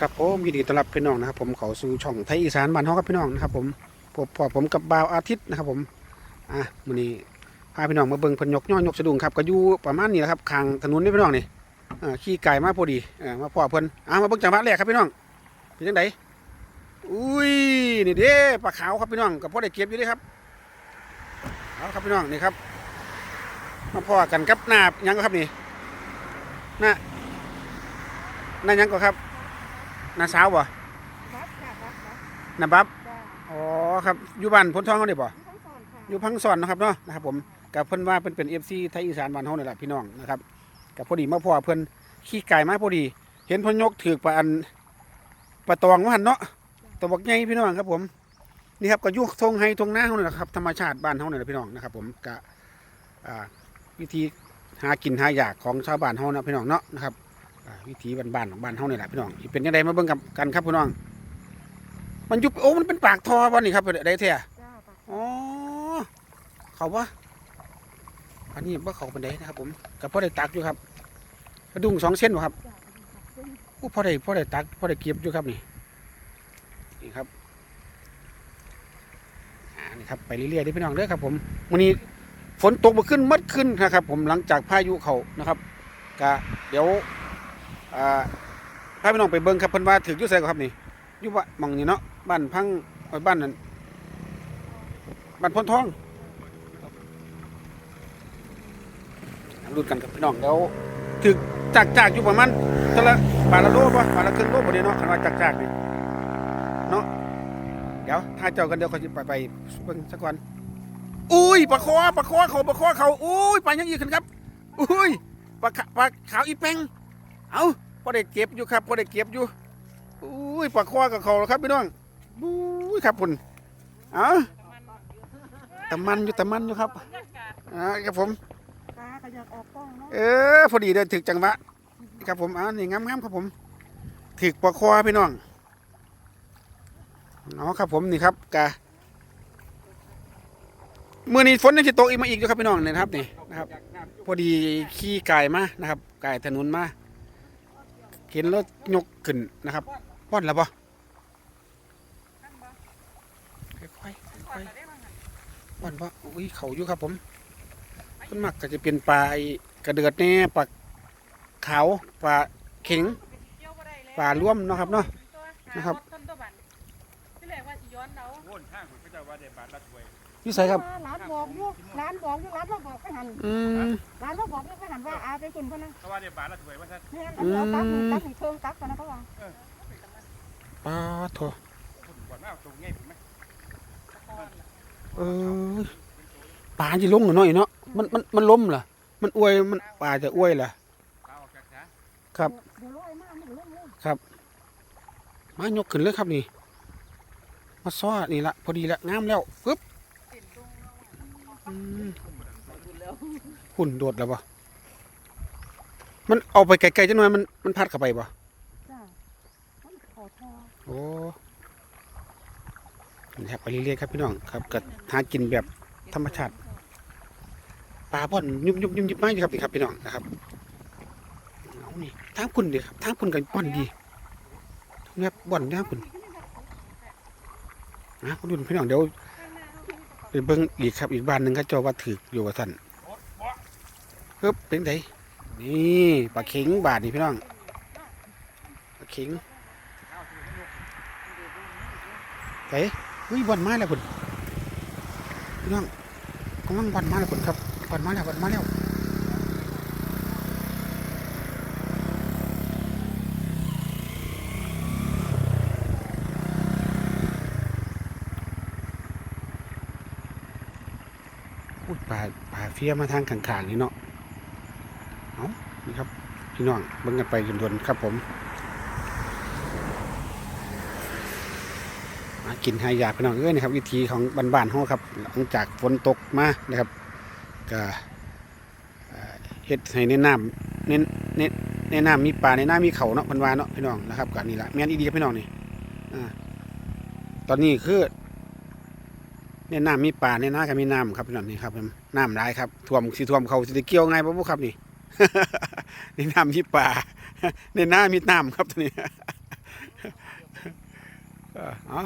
ครับผมยินดีต้อนรับพี่น้องนะครับผมเขาสู่ช่องไทยอีสานบ้านเฮาครับพี่น้องนะครับผมพบพอผมกับบ่าวอาทิตย์นะครับผมอะมื้อนี้พาพี่น้องมาเบิ่งพิ่นยกย่อยกสะดุ้งครับก็อยู่ประมาณนี้แหละครับข้างถนนนี่พี่น้องนี่อ่าขี่ไก่มาพอดีอ่ามาพ่อเพิ่นอะมาเบิ่งจังหวะแรกครับพี่น้องเป็นจังไดอุ้ยนี่เด้ปลาขาวครับพี่น้องกับพ่อได้เก็บอยู่เด้ครับเอาครับพี่น้องนี่ครับมาพ่อกันกับหน้ายังก็ครับนี่หน้าหน้ายังก็ครับ น้าสาวบ่ครับค่ะครับครับนาบับจ้าอ๋อครับอยู่บ้านพ้นท้องเขาได้บ่ ทั้งสองค่ะอยู่พังสอนนะครับเนาะนะครับผมกับเพิ่นว่าเพิ่นเป็น FC ไทยอีสานบ้านเฮานี่แหละพี่น้องนะครับกับพอดีมาพ่อเพิ่นขี่ไก่มาพอดี เห็นเพิ่นยกถือปลาอันปลาตองว่าหั่นเนาะตัวบักใหญ่พี่น้องครับผมนี่ครับก็อยู่ทงไฮทงหน้าเฮานี่แหละครับธรรมชาติบ้านเฮานี่แหละพี่น้องนะครับผมกะอ่าวิธีหากินหาอยากของชาวบ้านเฮานะพี่น้องเนาะนะครับอ่า วิธีบ้านๆของบ้านเฮานี่แหละพี่น้องสิเป็นจังไดมาเบิ่งกับกันครับพี่น้อง มันอยู่โอ้มันเป็นปากทอบ่นี่ครับได้แท้จ้าปะอ๋อเขาว่าอันนี้ว่าเขาเป็นไดนะครับ ผมกับพ่อได้ตักอยู่ครับกระดุงสองเส้นบ่ครับจ้าซึ่งอู้พ่อได้พ่อได้ตักพ่อได้เก็บอยู่ครับนี่นี่ครับอ่านี่ครับไปเรื่อยๆเด้อพี่น้องเด้อครับ ผมวันนี้ฝนตกมาขึ้นมัดขึ้นนะครับ ผมหลังจากพายุเขานะครับกะเดี๋ยว อ่าพาพี่น้องไปเบิ่งครับเพิ่นว่าถืออยู่ไสก็ครับนี่อยู่ว่าหมองนี่เนาะบ้านพังบ้านนั้นบ้านพ้นทองรุ่นกันกับพี่น้องแล้วถึกจากจากอยู่ประมาณเท่าละบาทละโลป่ะบาทละครึ่งโลบ่ได้เนาะคันว่าจากจากนี่เนาะเดี๋ยวถ้าเจ้ากันเดี๋ยวเขาจะไปไปเบิ่งสักวันอุ้ยปลาคอปลาคอเขาปลาคอเขาอุ้ยปลายังอีกขึ้นครับอุ้ยปลาขะปลาขาวอีแปงเอา พอได้เก็บอยู่ครับพอได้เก็บอยู่อุ้ยปลาคอกับเขาครับพี่น้องอุ้ยครับคุณเอาตะมันอยู่ตะมันอยู่ครับอ่าครับผมตาก็อยากออกกล้องเนาะเออพอดีเดินถึกจังหวะครับผมอ่านี่งามๆครับผมถึกปลาคอพี่น้องเนาะครับผมนี่ครับกะมื่อนี้ฝนยังจะตกอีกมาอีกอยู่ครับพี่น้องเนี่ยนะครับนี่นะครับ พอดีขี่ไก่มานะครับไก่ถนนมา เห็นรถยกขึ้นนะครับป้อนแล้วปะค่อยๆค่อยๆป้อนปะอุ้ยเขาอยู่ครับผมส่วนมากก็จะเป็นปลากระเดือดแน่ปลาขาวปลาเข็งปลาร่วมนะครับเนาะนะครับ ต้นตัวบันที่แรกว่าสิย้อนเอาโน่นข้างผมก็จะว่าได้บาทละถ้วยพี่ใส่ครับร้านบอกอยู่ร้านบอกอยู่ร้านเราบอกไปหันอืมร้านเราบอกอยู่ไปหันว่าอาไปคุณพนักเขาว่าได้บาทละถ้วยว่าท่านเนี่ยอันนี้เอาตักหนึ่งตักหนึ่งเครื่องตักกันนะเขาว่าปลาโถคนก่อนว่าเอาตรงง่ายผมไหมเออปลาจะลงหน่อยเนาะมันมันมันล้มเหรอมันอวยมันปลาจะอวยเหรอข้าวออกจากขาครับ เดี๋ยวลอยมากมันเรื่องเลยมายกขึ้นเลยครับนี่ มาซ้อนี่ละพอดีละงามแล้วปึ๊บอืม หุ่นโดดแล้วปะมันเอาไปไกลๆจังหน่อยมันมันพัดเข้าไปปะจ้ามันขอทอโอ้นี่ครับไปเรื่อยๆครับพี่น้องครับก็หากินแบบธรรมชาติปลาบ่อนยุบยุบยุบยุบมากอยู่ครับนี่ครับพี่น้องนะครับเอานี่ทางคุณดีครับทางคุณกับบ่อนดีเนี่ยบ่อนทางคุณนะคุณดูพี่น้องเดี๋ยว ไปเบิ้งอีกครับอีกบ้านหนึ่งก็เจ้าว่าถืออยู่กับท่านปึ๊บเป็นไงนี่ปลาเข็งบาทนี่พี่น้องปลาเข็งเฮ้ยเฮ้ยบอลมาแล้วคุณพี่น้องกำลังบอลมาแล้วคุณครับบอลมาแล้วบอลมาแล้วพูดป่าป่า เฟียมาทางข้างๆนี่เนาะเอานี่ครับพี่น้องเบิ่งกันไปจนๆครับผม มากินหายากพี่น้องเอ้ยนะครับ วิธีของบ้านๆเฮาครับ หลังจากฝนตกมานะครับก็เฮ็ดให้ในน้ำในในในน้ำมีปลาในน้ำมีเขาเนาะพันวาเนาะพี่น้องนะครับก็นี่ละแม่นอีดีครับพี่น้องนี่อ่าตอนนี้คือ ในน้ำมีปลาในน้ำก็มีน้ำครับพี่น้องนี่ครับน้ำหลายครับท่วมสิท่วมเขาสิเกี่ยวไงบ่บ่ครับนี่ในน้ำมีปลาในน้ำมีน้ำครับตัวนี้เออเอา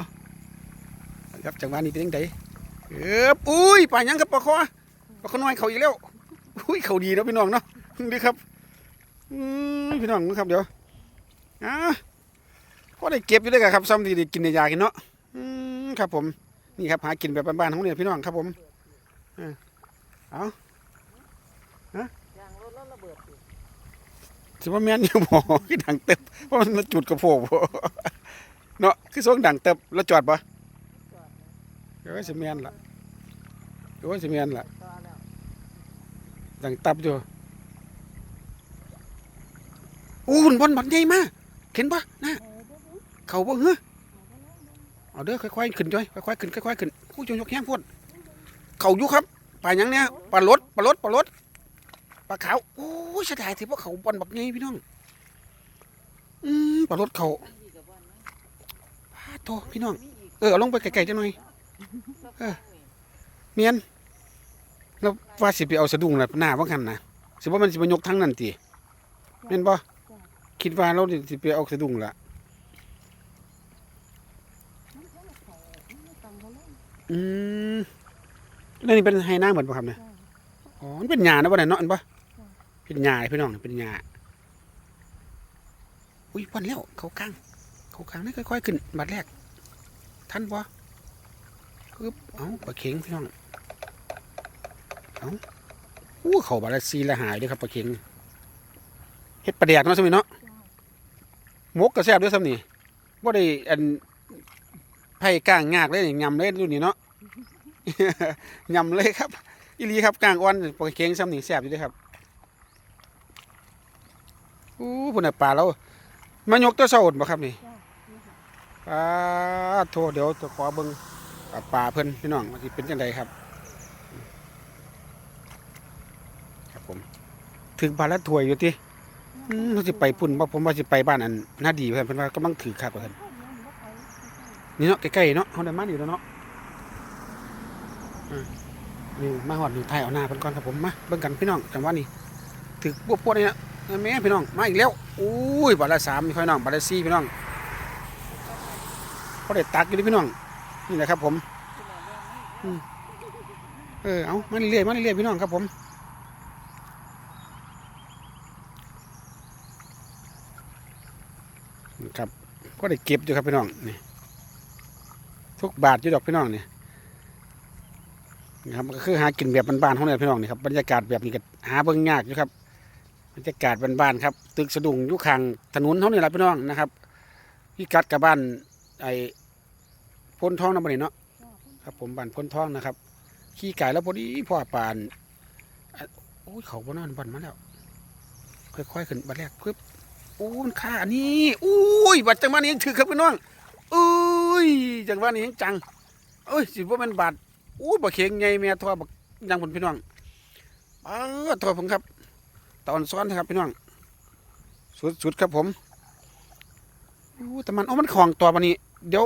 ครับจังหวะนี้เป็นยังไงเอ๊บอุ้ยปลายังครับปลาคอปลาคอน้อยเขาอีกแล้วอุ้ยเขาดีแล้วพี่น้องเนาะดีครับพี่น้องนะครับเดี๋ยวอะก็ได้เก็บอยู่ด้วยกันครับซ้ำดีได้กินในยากินเนาะครับผม นี่ครับหากินแบบบ้านๆของเนี่ยพี่น้องครับผมเออเอายางรถแล้วระเบิดสิสิว่าแม่นอยู่บ่คือดังเต็บเพราะมันมาจุดกระโปงบ่เนาะคือส่งดังเต็บแล้วจอดบ่จอดนะเดี๋ยวสิแม่นล่ะเดี๋ยวสิแม่นล่ะต่อแล้วดังตับอยู่อู้หุ่นบอลบักใหญ่มาเห็นปะนะเออเดี๋ยวๆเขาบ่เฮ้อ เอาเด้อค่อยๆขึ้นจ้อยค่อยๆขึ้นค่อยๆขึ้นอู้ยยกแห้งพวดเขาอยู่ครับปลาหยังเนี่ยปลารดปลารดปลารดปลาขาวโอ้ยเสียดายที่พวกเขาบอลบักใหญ่พี่น้องอืมปลารดเขามีกับบ้านนะพาโตพี่น้องเออเอาลงไปไกลๆจังหน่อยเออครั้งนี่เมียนแล้วว่าสิไปเอาสะดุ้งน่ะหน้าว่ากันนะสิว่ามันสิมายกทั้งนั่นติแม่นบ่คิดว่าเราสิไปเอาสะดุ้งละ มันก็เขามันตังเขาเลย อืมแล้วนี่เป็นไฮนาเหมือนบ่ครับเนี่ยจ้าอ๋อ มันเป็นหญ้านะบ่เนี่ยเนาะอันบ่จ้ะเป็นหญ้าพี่น้องเป็นหญ้าอุ้ยพอนแล้วเขากลางเขากลางนี่ค่อยๆขึ้นบัดแรกทันบ่ปึ๊บเอ้าปลาเข็งพี่น้อง เอ้าอู้เขาบาดละซีละหายเด้วยครับปลาเข็งเฮ็ดปลาแดกเนาะสมัยเนาะจ้าหมกก็แซ่บด้วยซ้ำนี่บ่ได้อัน ไผ่ก้างงากเลยนี่ยำเลยรุ่นนี้เนาะ ยำเลยครับอีลีครับก้างอ่อนปลาเค็งซ้ำหนีแซ่บอยู่ด้วยครับอู้พุ่นน่ะปลาเรามายกตัวเสาอดบ่ครับนี่จ้าปลาโทเดี๋ยวจะขอเบิ่งปลาเพิ่นพี่น้องว่าสิเป็นจังไดครับ ครับผม ถึงปลาละถวยอยู่ติอืมเราสิไปพุ่นบ่ผมว่าสิไปบ้านอันน่าดีเพิ่นเพิ่อนว่ากำลังถือครับเพิ่อน นี่เนาะใกล้ๆเนาะเฮาได้มาอยู่แล้วเนาะนี่มาฮอดนี่ไทยเอาหน้าเพิ่นก่อนครับผมมาเบิ่งกันพี่น้องจังหวะนี้ถึกพวกพวกนี่นะแม่พี่น้องมาอีกแล้วอุ้ยบาทละสามพี่น้องบาทละสี่พี่น้องเขาได้ตักอยู่ดิพี่น้องนี่แหละครับผมเออเอามาเรื่อยๆมาเรื่อยๆพี่น้องครับผมนะครับก็ได้เก็บอยู่ครับพี่น้องนี่ ทุกบาทอยู่ดอกพี่น้องนี่นะครับก็คือหากินแบบบ้านๆของเนี่ยพี่น้องนี่ครับบรรยากาศแบบนี้ก็หาเบิ่งยากอยู่ครับบรรยากาศบ้านๆครับ ตึกสะดุ้งอยู่ข้างถนนเท่านี้แหละพี่น้องนะครับพี่กัดกับบ้านไอ้พ้นท้องน้ำมันนี่เนาะครับ ผมบ้านพ้นท้องนะครับ ขี่ไก่แล้วพอดีพ่อปานโอ้ยเขาบนนั้นบันมาแล้วค่อยๆขึ้นบัดแรกปึ๊บโอ้มันค่าอันนี้อุ้ยบัดจังหวะนี้ยังถือครับพี่น้องอุ้้อยจังหวะนี้ยังจังเอ้ยสิว่ามันบาดอู้บักเข็งใหญ่แม่ทอบักยังผลพี่น้องเออทอผมครับ ตอนซ้อนนะครับพี่น้องสุดๆครับผมอู้แต่มันเอามันของตัววันนี้ เดี๋ยว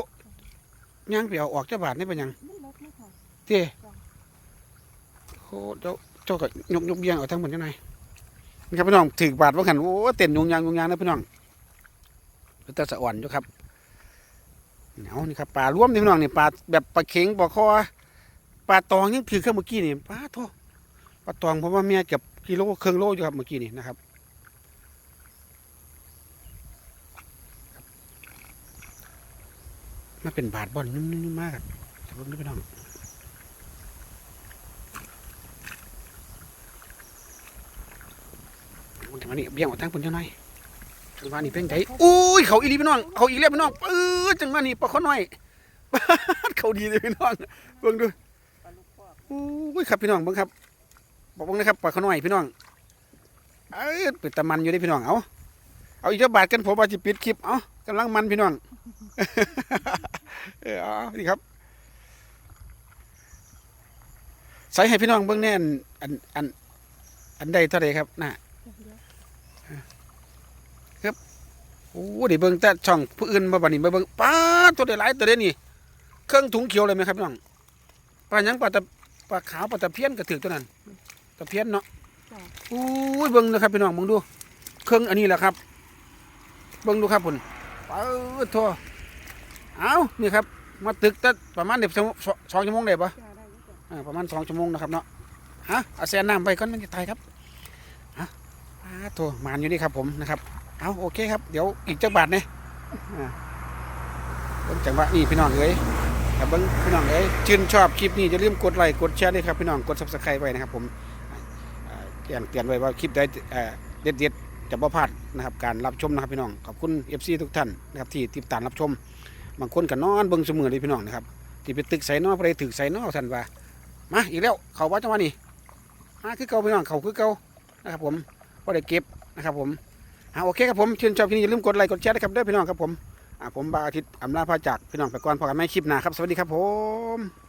ย่างไปเอาออกจากบาทนี่เป็นยังมันลดไม่ค่ะเจ้โอ้เจ้าเจ้าก็ยกยกเบี้ยงเอาทั้งหมดยังไงนี่ครับพี่น้องถือบาทว่าขันโอ้เต้นยุงยางยุงยางนะพี่น้องเป็นตาสะอ่อนอยู่ครับ เอานี่ครับปลาร่วมนี่พี่น้องนี่ปลาแบบปลาเข็งปลาคอปลาตองยังถือเครื่องเมื่อกี้นี่ปลาโทปลาตองผมว่าเมียเก็บกิโลเครื่องโลอยู่ครับเมื่อกี้นี่นะครับมาเป็นบาทบอลนุ่มๆมากครับขอบคุณพี่น้องจังหวะนี้เบี่ยงออกทางพุ่นเจ้าหน่อยจังหวะนี้เป็นไงอุ้ยเขาอีหลีพี่น้องเขาอีกแล้วพี่น้องเออ จังหวะนี้ปลาข้อน้อยเขาดีเลยพี่น้องเบิ่งดูปลาลูกคอกอุ้ยครับพี่น้องเบิ่งครับ บอกเบิ่งนะครับปลาข้อน้อยพี่น้องเออเป็นตะมันอยู่เด้พี่น้องเอาเอาอีกเจ้าบาทกันผมว่าจะปิดคลิปเอากำลังมันพี่น้องเออเอาดีครับใส่ให้พี่น้องเบิ่งแน่นอันอันอันใดเท่าใดครับน่ะ เดี๋ยว โอ้เดี๋ยวเบิ่งแต่ช่องผู้อื่นมาบัดนี้มาเบิ่งป้าดตัวเดียวหลายตัวเดียวนี่เครื่องถุงเขียวเลยไหมครับพี่น้องปลาหยังปลาตะปลาขาวปลาตะเพียนก็ถือตัวนั้นตะเพียนเนาะโอ้ยเบิ่งนะครับพี่น้องเบิ่งดู เครื่องอันนี้แหละครับ เบิ่งดูครับพุ่นปเออโทเอานี่ครับ มาตึกแต่ประมาณเดี๋ยวสองสองชั่วโมงได้ปะจ้าได้อยี่จ้ะอ่าประมาณสองชั่วโมงนะครับเนาะฮะเอาแซนน้ำไปก่อนมันจะตายครับฮะอ่าโทมานอยู่นี่ครับผมนะครับ เอาโอเคครับ เดี๋ยวอีกจักบาทเนี่ยเบิ่งจังหวะนี่พี่น้องเอ้ยครับเบิ้งพี่น้องเอ้ยชื่นชอบคลิปนี้อย่าลืมกดไลค์กดแชร์ด้วยครับพี่น้องกดซับสไครต์ไว้นะครับผมอ่าแจ้งเตือนไว้ว่าคลิปใดเอ่อเด็ดๆจะบ่พลาดนะครับการรับชมนะครับพี่น้องขอบคุณ FC ทุกท่านนะครับที่ติดตามรับชม บางคนก็นอนเบิ่งเสมอเลยพี่น้องนะครับที่ไปตึกใส่นอบ่ไปถึกใส่นอท่านว่ามาอีกแล้วเขาว่าจังหวะนี้มาคือเก่าพี่น้องเขาคือเก่านะครับผมก็ได้เก็บนะครับผม อ่าโอเคครับผมชื่นชอบที่นี่อย่าลืมกดไลค์กดแชร์นะครับเด้อพี่น้องครับผมอ่าผมบาอาทิตย์อำลาพาจากพี่น้องไปก่อนพอกันไม่คลิปหน้าครับสวัสดีครับผม